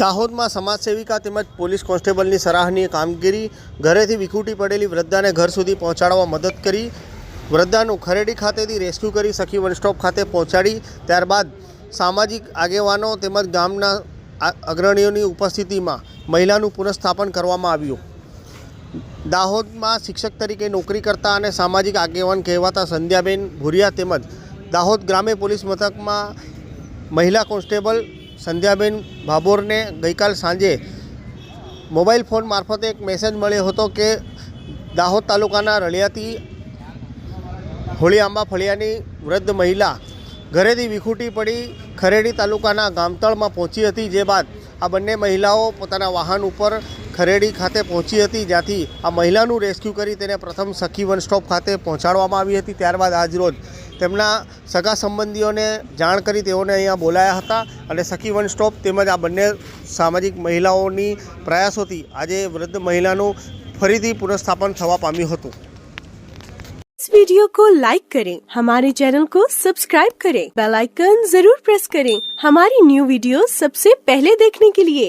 દાહોદમાં સમાજ સેવિકા તેમજ પોલીસ કોન્સ્ટેબલની સરાહનીય કામગીરી, ઘરેથી વિખૂટી પડેલી વૃદ્ધાને ઘર સુધી પહોંચાડવા મદદ કરી, વૃદ્ધાનું ખરેડી ખાતેથી રેસ્ક્યુ કરી સખી વન સ્ટોપ ખાતે પહોંચાડી, ત્યારબાદ સામાજિક આગેવાનો તેમજ ગામના અગ્રણીઓની ઉપસ્થિતિમાં મહિલાનું પુનઃસ્થાપન કરવામાં આવ્યું. દાહોદમાં શિક્ષક તરીકે નોકરી કરતા અને સામાજિક આગેવાન કહેવાતા સંધ્યાબેન ભુરિયા તેમજ દાહોદ ગ્રામ્ય પોલીસ મથકમાં મહિલા કોન્સ્ટેબલ સંધ્યાબેન ભાભોરને ગઈકાલ સાંજે મોબાઈલ ફોન મારફતે એક મેસેજ મળ્યો હતો કે દાહોદ તાલુકાના રળિયાથી હોળી આંબા ફળિયાની વૃદ્ધ મહિલા ઘરેથી વિખૂટી પડી ખરેડી તાલુકાના ગામતળમાં પહોંચી હતી, જે બાદ આ બંને મહિલાઓ પોતાના વાહન ઉપર ખરેડી ખાતે પહોંચી હતી, જ્યાંથી આ મહિલાનું રેસ્ક્યુ કરી તેને પ્રથમ સખી વન સ્ટોપ ખાતે પહોંચાડવામાં આવી હતી. ત્યારબાદ આજરોજ તેમના સગા સંબંધીઓને જાણ કરી તેઓને અહીંયા બોલાયા હતા અને સખી વન સ્ટોપ તેમજ આ બંને સામાજિક મહિલાઓની પ્રયાસોથી આજે વૃદ્ધ મહિલાનું ફરીથી પુનઃસ્થાપન થવા પામ્યું હતું इस वीडियो को लाइक करें हमारे चैनल को सब्सक्राइब करें बेल आइकन जरूर प्रेस करें हमारी न्यू वीडियो सबसे पहले देखने के लिए